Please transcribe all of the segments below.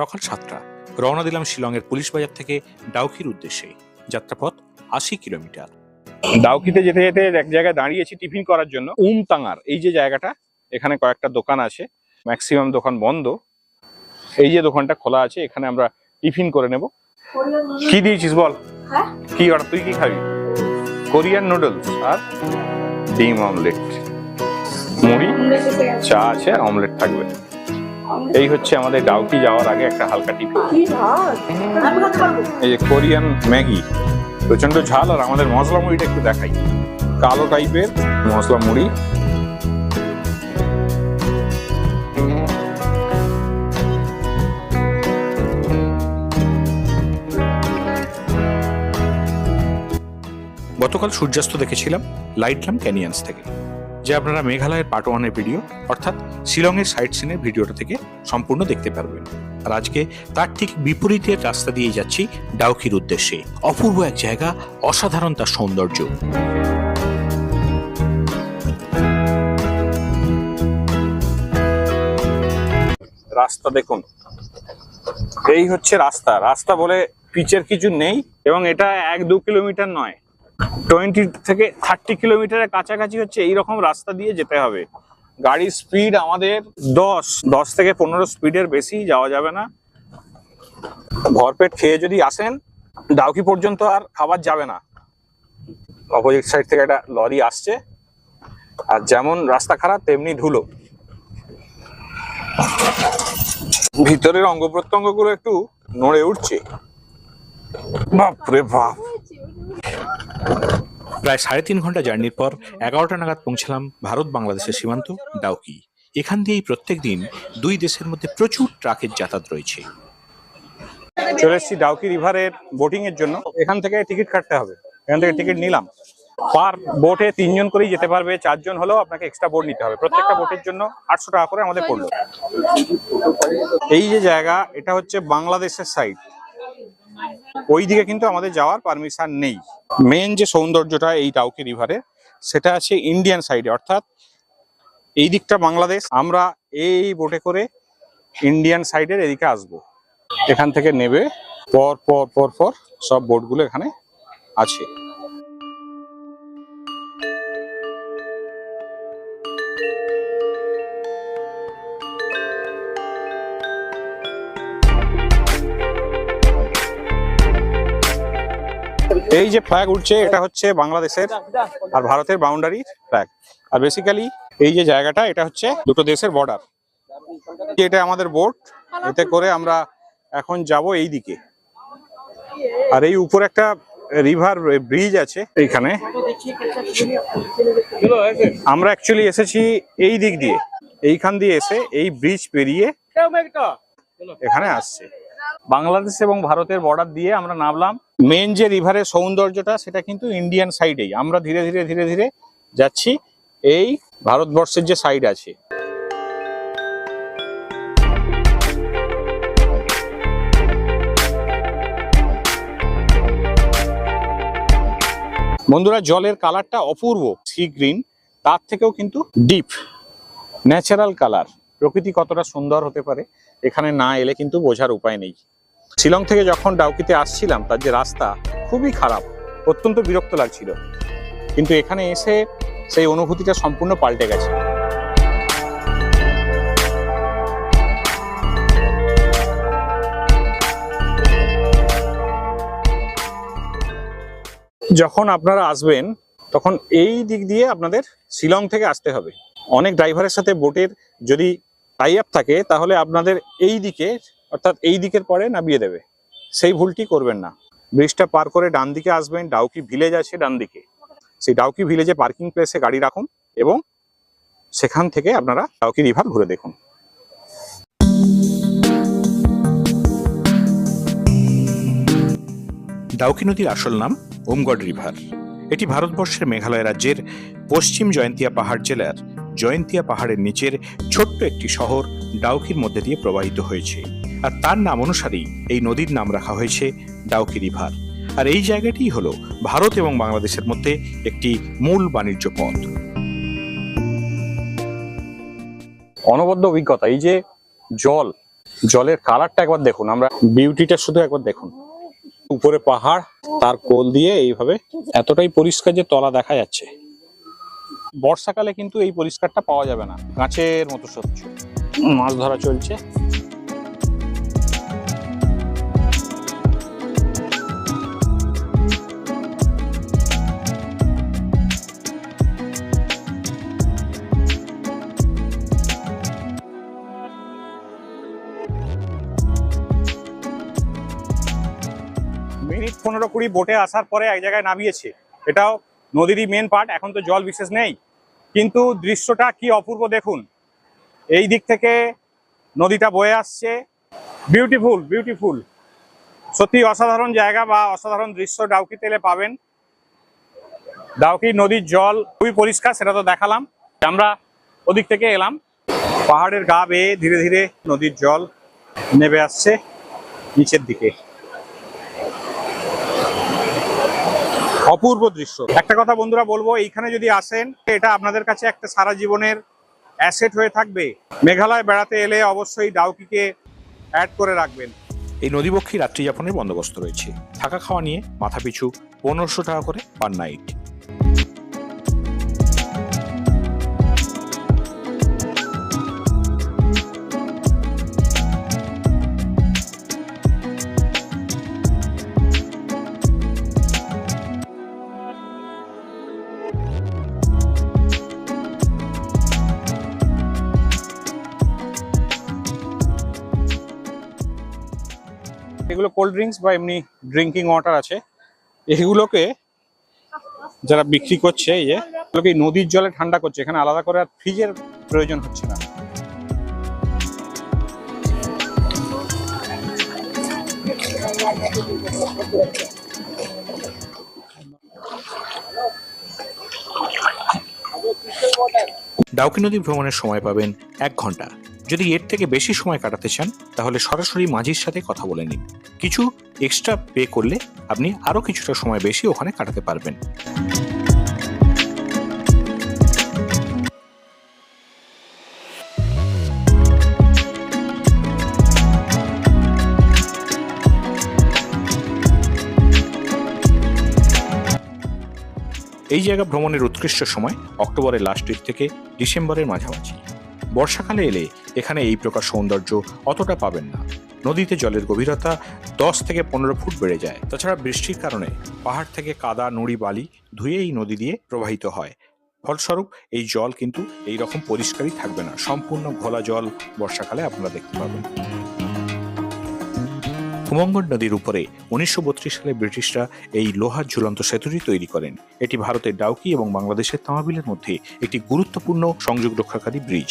সকাল সাতটা। রওনা দিলাম শিলংয়ের পুলিশ বাজার থেকে ডাউকির উদ্দেশ্যে। যাত্রাপথ আশি কিলোমিটার। ডাউকিতে যেতে যেতে এক জায়গায় দাঁড়িয়েছি টিফিন করার জন্য। উমতাঙার এই যে জায়গাটা এখানে কয়েকটা দোকান আছে। ম্যাক্সিমাম দোকান বন্ধ। এই যে দোকানটা খোলা আছে এখানে আমরা টিফিন করে নেব। কি দিয়েছিস বল? হ্যাঁ? কি অর্ডার তুই কি খাবি? কোরিয়ান নুডলস আর ডিম অমলেট মুড়ি চা আছে অমলেট থাকবে। এই হচ্ছে আমাদের ডাউকি যাওয়ার আগে একটা হালকা পারব এই যে কোরিয়ান ম্যাগি প্রচণ্ড ঝাল আর আমাদের মশলা মুড়িটা একটু দেখাই। কালো টাইপের মশলা মুড়ি। গতকাল সূর্যাস্ত দেখেছিলাম লাইট লাইটলাম ক্যানিয়ন্স থেকে। যে আপনারা মেঘালয়ের পার্ট ওয়ানের ভিডিও অর্থাৎ শিলংয়ের সাইট সিনের ভিডিওটা থেকে সম্পূর্ণ দেখতে পারবেন। আর আজকে তার ঠিক বিপরীতের রাস্তা দিয়ে যাচ্ছি ডাউকির উদ্দেশ্যে। অপূর্ব এক জায়গা, অসাধারণ তার সৌন্দর্য। রাস্তা দেখুন। এই হচ্ছে রাস্তা। রাস্তা বলে পিচের কিছু নেই এবং এটা এক দু কিলোমিটার নয়। টোয়েন্টি থেকে থার্টি কিলোমিটারের কাছাকাছি হচ্ছে এই রকম রাস্তা দিয়ে যেতে হবে। গাড়ির স্পিড আমাদের দশ দশ থেকে পনেরো স্পিডের বেশি যাওয়া যাবে না। ভরপেট খেয়ে যদি আসেন, ডাউকি পর্যন্ত আর খাবার যাবে না। অপোজিট সাইড থেকে একটা লরি আসছে, আর যেমন রাস্তা খারাপ, তেমনি ধুলো। ভিতরের অঙ্গ প্রত্যঙ্গগুলো একটু নড়ে উঠছে। বাপরে বাপ। প্রায় সাড়ে তিন ঘণ্টা জার্নির পর এগারোটা নাগাদ পৌঁছলাম ভারত বাংলাদেশের সীমান্ত, ডাউকি। এখান দিয়েই প্রত্যেক দিন দুই দেশের মধ্যে প্রচুর ট্রাকের যাতায়াত রয়েছে। চলে এসেছি ডাউকি রিভারের বোটিং এর জন্য। এখান থেকে টিকিট কাটতে হবে। এখান থেকে টিকিট নিলাম। পার বোটে তিনজন করেই যেতে পারবে। চারজন হলেও আপনাকে এক্সট্রা বোট নিতে হবে। প্রত্যেকটা বোটের জন্য আটশো টাকা করে আমাদের পড়ল এই যে জায়গা, এটা হচ্ছে বাংলাদেশের সাইড ওইদিকে কিন্তু আমাদের যাওয়ার পারমিশন নেই। মেন যে সৌন্দর্যটা এই টাউকি রিভারে সেটা আছে ইন্ডিয়ান সাইডে অর্থাৎ এই দিকটা বাংলাদেশ, আমরা এই বোটে করে ইন্ডিয়ান সাইডের এদিকে আসব। এখান থেকে নেবে, পর পর পর পর সব বোটগুলো এখানে আছে। এই যে ফ্ল্যাগ উঠছে, এটা হচ্ছে বাংলাদেশের আর ভারতের বাউন্ডারি ফ্ল্যাগ আর বেসিক্যালি এই যে জায়গাটা, এটা হচ্ছে দুটো দেশের বর্ডার এটা আমাদের বোট এতে করে আমরা এখন যাব এই দিকে আর এই উপরে একটা রিভার ব্রিজ আছে এইখানে। আমরা অ্যাকচুয়ালি এসেছি এই দিক দিয়ে। এইখান দিয়ে এসে এই ব্রিজ পেরিয়ে এখানে আসছে। বাংলাদেশ এবং ভারতের বর্ডার দিয়ে আমরা নামলাম। মেন যে রিভারের সৌন্দর্যটা, সেটা কিন্তু ইন্ডিয়ান সাইডেই আমরা ধীরে ধীরে ধীরে ধীরে যাচ্ছি এই ভারতবর্ষের যে সাইড আছে। বন্ধুরা, জলের কালারটা অপূর্ব সি গ্রিন তার থেকেও কিন্তু ডিপ ন্যাচারাল কালার প্রকৃতি কতটা সুন্দর হতে পারে, এখানে না এলে কিন্তু বোঝার উপায় নেই। শিলং থেকে যখন ডাউকিতে আসছিলাম, তার যে রাস্তা খুবই খারাপ, অত্যন্ত বিরক্ত লাগছিল। কিন্তু এখানে এসে সেই অনুভূতিটা সম্পূর্ণ পাল্টে গেছে। যখন আপনারা আসবেন, তখন এই দিক দিয়ে আপনাদের শিলং থেকে আসতে হবে। অনেক ড্রাইভারের সাথে বোটের যদি টাই আপ থাকে, তাহলে আপনাদের এই দিকে, অর্থাৎ এই দিকের পরে নামিয়ে দেবে। সেই ভুলটি করবেন না। ব্রিজটা পার করে ডান দিকে আসবেন, ডাউকি ভিলেজ আছে ডান দিকে। সেই ডাউকি ভিলেজে পার্কিং প্লেসে গাড়ি রাখুন এবং সেখান থেকে আপনারা ডাউকি রিভার ঘুরে দেখুন। ডাউকি নদীর আসল নাম ওমগড় রিভার এটি ভারতবর্ষের মেঘালয় রাজ্যের পশ্চিম জয়ন্তিয়া পাহাড় জেলার জয়ন্তিয়া পাহাড়ের নিচের ছোট্ট একটি শহর ডাউকির মধ্যে দিয়ে প্রবাহিত হয়েছে। আর তার নাম অনুসারেই এই নদীর নাম রাখা হয়েছে ডাউকি রিভার। আর এই জায়গাটিই হলো ভারত এবং বাংলাদেশের মধ্যে একটি মূল বাণিজ্য পথ। অনবদ্য অভিজ্ঞতা, এই যে জল, জলের কালারটা একবার দেখুন, আমরা বিউটিটা শুধু একবার দেখুন। উপরে পাহাড়, তার কোল দিয়ে এইভাবে এতটাই পরিষ্কার যে তলা দেখা যাচ্ছে। বর্ষাকালে কিন্তু এই পরিষ্কারটা পাওয়া যাবে না, গাছের মতো স্বচ্ছ। মাছ ধরা চলছে। মিনিট পনেরো কুড়ি বোটে আসার পরে এক জায়গায় নামিয়েছে। এটাও নদীরই মেন পার্ট এখন তো জল বিশেষ নেই। কিন্তু দৃশ্যটা কি অপূর্ব দেখুন। এই দিক থেকে নদীটা বয়ে আসছে। বিউটিফুল বিউটিফুল সত্যি অসাধারণ জায়গা বা অসাধারণ দৃশ্য ডাউকি তেলে পাবেন। ডাউকি নদীর জল খুবই পরিষ্কার, সেটা তো দেখালাম। আমরা ওদিক থেকে এলাম। পাহাড়ের গা বেয়ে ধীরে ধীরে নদীর জল নেমে আসছে নিচের দিকে। অপূর্ব দৃশ্য। একটা কথা বন্ধুরা বলব, এইখানে যদি আসেন, এটা আপনাদের কাছে একটা সারা জীবনের অ্যাসেট হয়ে থাকবে। মেঘালয় বেড়াতে এলে অবশ্যই ডাউকিকে অ্যাড করে রাখবেন। এই নদীবক্ষী রাত্রিযাপনের বন্দোবস্ত রয়েছে। থাকা খাওয়া নিয়ে মাথাপিছু পনেরোশো টাকা করে পার নাইট কোল্ড ড্রিঙ্কস বা এমনি ড্রিঙ্কিং ওয়াটার আছে, এগুলোকে যারা বিক্রি করছে, এই যে, এগুলোকে নদীর জলে ঠান্ডা করছে, এখানে আলাদা করে আর ফ্রিজের প্রয়োজন হচ্ছে না। ডাউকি নদী ভ্রমণের সময় পাবেন এক ঘণ্টা। যদি এর থেকে বেশি সময় কাটাতে চান, তাহলে সরাসরি মাঝির সাথে কথা বলে নিন। কিছু এক্সট্রা পে করলে আপনি আরও কিছুটা সময় বেশি ওখানে কাটাতে পারবেন। এই জায়গা ভ্রমণের উৎকৃষ্ট সময় অক্টোবরের লাস্ট উইক থেকে ডিসেম্বরের মাঝামাঝি। বর্ষাকালে এলে এখানে এই প্রকার সৌন্দর্য অতটা পাবেন না। নদীতে জলের গভীরতা দশ থেকে পনেরো ফুট বেড়ে যায়। তাছাড়া বৃষ্টির কারণে পাহাড় থেকে কাদা, নুড়ি, বালি ধুয়ে এই নদী দিয়ে প্রবাহিত হয়। ফলস্বরূপ এই জল কিন্তু এই রকম পরিষ্কারই থাকবে না। সম্পূর্ণ ঘোলা জল বর্ষাকালে আপনারা দেখতে পাবেন। উমঙ্গন নদীর উপরে উনিশশো বত্রিশ সালে ব্রিটিশরা এই লোহার ঝুলন্ত সেতুটি তৈরি করেন। এটি ভারতের ডাউকি এবং বাংলাদেশের তামাবিলের মধ্যে একটি গুরুত্বপূর্ণ সংযোগ রক্ষাকারী ব্রিজ।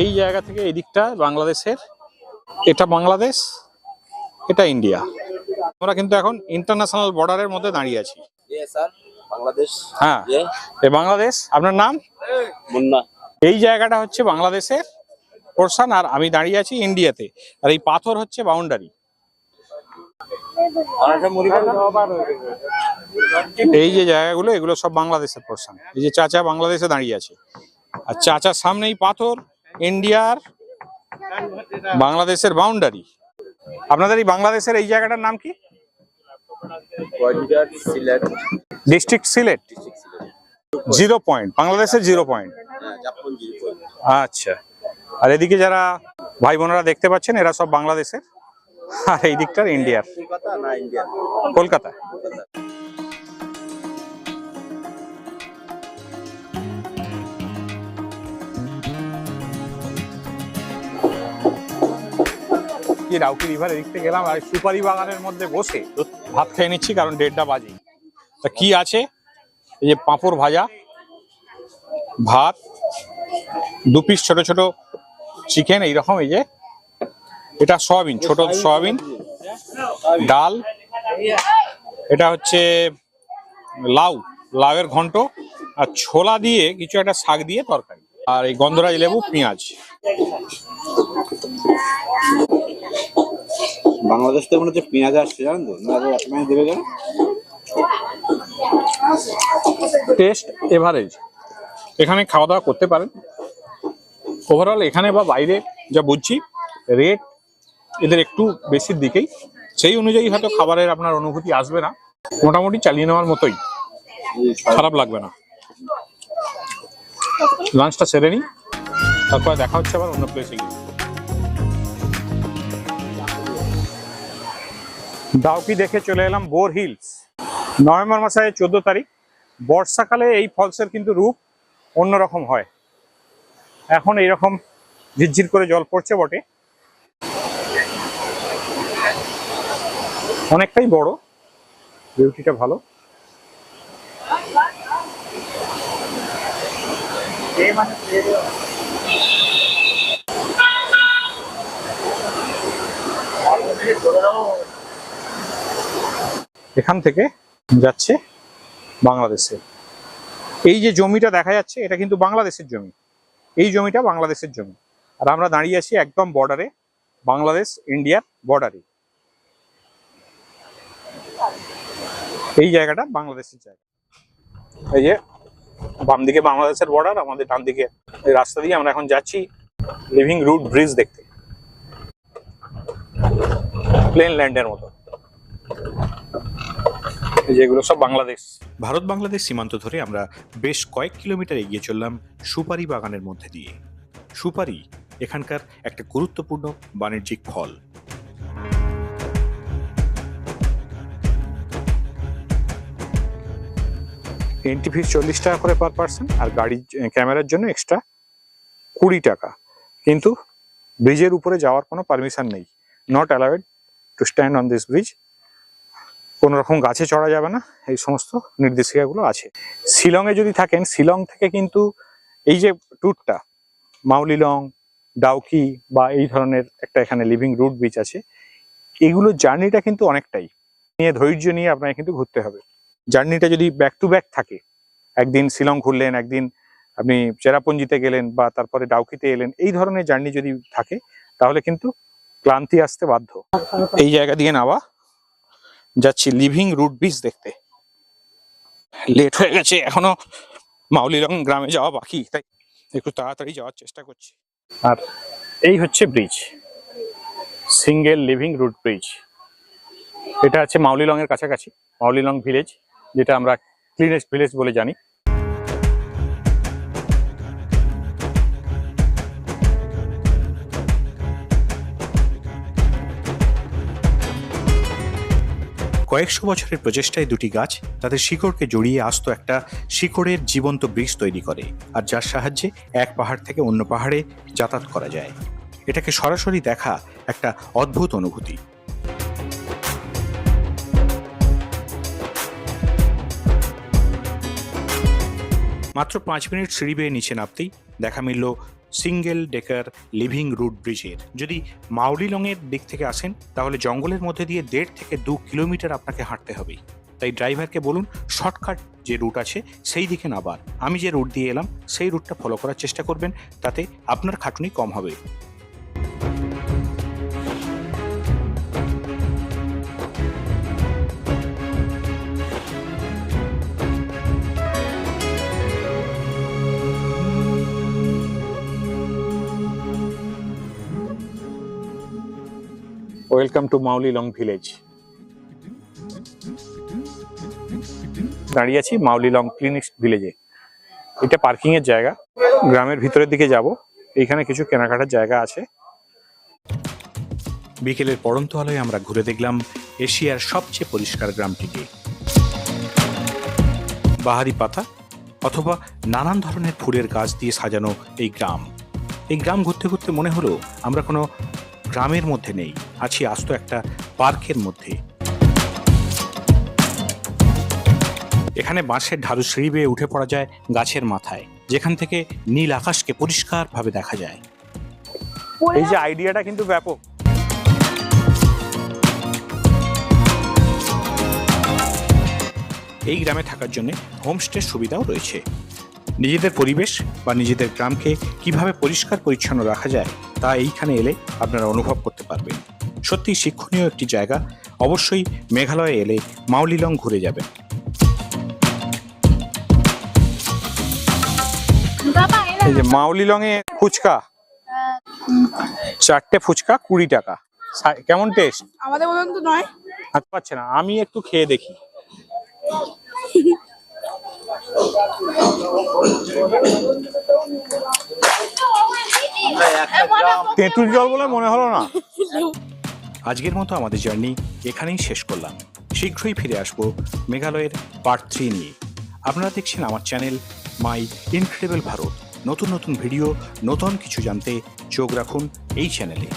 এই জায়গা থেকে এই দিকটা বাংলাদেশের এটা বাংলাদেশ এটা ইন্ডিয়া। আমরা কিন্তু এখন ইন্টারন্যাশনাল বর্ডারের মধ্যে দাঁড়িয়ে আছি। বাংলাদেশ হ্যাঁ। বাংলাদেশ আপনার নাম? মুন্না। এই জায়গাটা হচ্ছে বাংলাদেশের পোর্শন আর আমি দাঁড়িয়ে আছি ইন্ডিয়াতে। আর এই পাথর হচ্ছে বাউন্ডারি এই যে জায়গাগুলো এগুলো সব বাংলাদেশের পোর্শন এই যে চাচা বাংলাদেশে দাঁড়িয়ে আছে। আর চাচার সামনেই পাথর। ইন্ডিয়ার বাংলাদেশের বাউন্ডারি আপনাদের এই বাংলাদেশের এই জায়গাটার নাম কি? ডিস্ট্রিক্ট সিলেট। জিরো পয়েন্ট বাংলাদেশের জিরো পয়েন্ট আচ্ছা। আর এদিকে যারা ভাই বোনেরা দেখতে পাচ্ছেন এরা সব বাংলাদেশের। আর এই দিকটার ইন্ডিয়ার কলকাতা। কি রাউকি রিভার এদিক গেলাম আর সুপারি বাগানের মধ্যে বসে ভাত খেয়ে নিচ্ছি কারণ দেড়টা বাজে। তা কি আছে? এই যে পাঁপড় ভাজা, ভাত, দু পিস ছোট ছোট চিকেন এইরকম এই যে। এটা সয়াবিন, ছোট সয়াবিন, ডাল। এটা হচ্ছে লাউ, লাউয়ের ঘন্ট। আর ছোলা দিয়ে কিছু একটা শাক দিয়ে তরকারি। আর এই গন্ধরাজ লেবু, পেঁয়াজ। বাংলাদেশ থেকে মনে হচ্ছে পেঁয়াজ আসছে জানেন তো? না এক পেঁয়াজ দেবে কেন? টেস্ট এভারেজ এখানে খাওয়া দাওয়া করতে পারেন। ওভারঅল এখানে বা বাইরে যা বুঝছি রেট এদের একটু বেশির দিকেই। সেই অনুযায়ী হয়তো খাবারের আপনার অনুভূতি আসবে না। মোটামুটি চালিয়ে নেওয়ার মতোই। খারাপ লাগবে না। লাঞ্চটা সেরে নিই। তারপর দেখা হচ্ছে আবার অন্য প্লেসে গিয়ে। ডাউকি দেখে চলে এলাম বোর হিলস। নভেম্বর মাসের চোদ্দ তারিখ। বর্ষাকালে এই ফলসের কিন্তু রূপ অন্যরকম হয়। এখন এইরকম ঝিরঝির করে জল পড়ছে বটে। অনেকটাই বড়। বিউটিটা ভালো। এখান থেকে যাচ্ছে বাংলাদেশে। এই যে জমিটা দেখা যাচ্ছে, এটা কিন্তু বাংলাদেশের জমি। এই জমিটা বাংলাদেশের জমি। আর আমরা দাঁড়িয়ে আছি একদম বর্ডারে বাংলাদেশ ইন্ডিয়ার বর্ডারে এই জায়গাটা বাংলাদেশের জায়গা। এই যে বাম দিকে বাংলাদেশের বর্ডার আমাদের ডান দিকে রাস্তা দিয়ে আমরা এখন যাচ্ছি লিভিং রুট ব্রিজ দেখতে। প্লেন ল্যান্ডের মতো। যেগুলো সব বাংলাদেশ। ভারত বাংলাদেশ সীমান্ত ধরে আমরা বেশ কয়েক কিলোমিটার এগিয়ে চললাম সুপারি বাগানের মধ্যে দিয়ে। সুপারি এখানকার একটা গুরুত্বপূর্ণ বাণিজ্যিক ফল। এন্ট্রি ফিস চল্লিশ টাকা করে পার পার্সন আর গাড়ি ক্যামেরার জন্য এক্সট্রা কুড়ি টাকা। কিন্তু ব্রিজের উপরে যাওয়ার কোনো পারমিশন নেই। Not allowed to stand on this bridge কোনো রকম গাছে চড়া যাবে না, এই সমস্ত নির্দেশিকাগুলো আছে। শিলংয়ে যদি থাকেন, শিলং থেকে কিন্তু এই যে ট্যুরটা মাউলিলং ডাউকি বা এই ধরনের একটা এখানে লিভিং রুট বিচ আছে, এগুলো জার্নিটা কিন্তু অনেকটাই। নিয়ে ধৈর্য নিয়ে আপনাকে কিন্তু ঘুরতে হবে। জার্নিটা যদি ব্যাক টু ব্যাক থাকে, একদিন শিলং ঘুরলেন, একদিন আপনি চেরাপুঞ্জিতে গেলেন বা তারপরে ডাউকিতে এলেন, এই ধরনের জার্নি যদি থাকে, তাহলে কিন্তু ক্লান্তি আসতে বাধ্য। এই জায়গা দিয়ে নাওয়া যাচ্ছি লিভিং রুট বিচ দেখতে। লেট হয়ে গেছে, এখনও মাউলিরং গ্রামে যাওয়া বাকি, তাই একটু তাড়াতাড়ি যাওয়ার চেষ্টা করছি। আর এই হচ্ছে bridge single living root bridge এটা আছে মাউলিলং এর কাছাকাছি মাউলিলং ভিলেজ যেটা আমরা ক্লিনেস্ট ভিলেজ বলে জানি। কয়েকশো বছরের প্রচেষ্টায় দুটি গাছ তাদের শিকড়কে জড়িয়ে আসতো একটা শিকড়ের জীবন্ত ব্রিজ তৈরি করে, আর যার সাহায্যে এক পাহাড় থেকে অন্য পাহাড়ে যাতায়াত করা যায়। এটাকে সরাসরি দেখা একটা অদ্ভুত অনুভূতি। মাত্র পাঁচ মিনিট সিঁড়ি বেয়ে নিচে নামতেই দেখা মিলল সিঙ্গেল ডেকার লিভিং রুট ব্রিজের। যদি মাউলিলংয়ের দিক থেকে আসেন, তাহলে জঙ্গলের মধ্যে দিয়ে দেড় থেকে দু কিলোমিটার আপনাকে হাঁটতে হবে তাই ড্রাইভারকে বলুন, শর্টকাট যে রুট আছে, সেই দিকে নাবার আমি যে রুট দিয়ে এলাম, সেই রুটটা ফলো করার চেষ্টা করবেন, তাতে আপনার খাটুনি কম হবে। Welcome to Mawlynnong village. দাঁড়িয়ে আছি মাউলি লং ক্লিনিক ভিলেজে। এটা পার্কিং এর জায়গা। গ্রামের ভিতরের দিকে যাব। এইখানে কিছু কেনাকাটার জায়গা আছে। বিকেলের পড়ন্ত আলোয় আমরা ঘুরে দেখলাম এশিয়ার সবচেয়ে পরিষ্কার গ্রামটিকে। বাহারি পাতা অথবা নানান ধরনের ফুলের গাছ দিয়ে সাজানো এই গ্রাম। এই গ্রাম ঘুরতে ঘুরতে মনে হলো আমরা কোনো গ্রামের মধ্যে নেই। আছি আস্ত একটা পার্কের মধ্যে। এখানে বাঁশের ঢালু সিঁড়ি বেয়ে উঠে পড়া যায় গাছের মাথায় যেখান থেকে নীল আকাশকে পরিষ্কারভাবে দেখা যায়। এই যে আইডিয়াটা কিন্তু ব্যাপক। এই গ্রামে থাকার জন্য হোমস্টের সুবিধাও রয়েছে। নিজেদের পরিবেশ বা নিজেদের গ্রামকে কীভাবে পরিষ্কার পরিচ্ছন্ন রাখা যায় তা এইখানে এলে আপনারা অনুভব করতে পারবেন। সত্যি শিক্ষণীয় একটি জায়গা। অবশ্যই মেঘালয়ে এলে মাউলিলং ঘুরে যাবেন এই যে মাউলিলং এ ফুচকা। চারটে ফুচকা কুড়ি টাকা। কেমন টেস্ট আমাদের মতন তো নয়। হাত পাচ্ছে না আমি একটু খেয়ে দেখি। তেঁতুল জল বলে মনে হলো না? আজকের মতো আমাদের জার্নি এখানেই শেষ করলাম। শীঘ্রই ফিরে আসব মেঘালয়ের পার্ট থ্রি নিয়ে। আপনারা দেখছেন আমার চ্যানেল মাই ইনক্রেডিবল ভারত নতুন নতুন ভিডিও নতুন কিছু জানতে চোখ রাখুন এই চ্যানেলে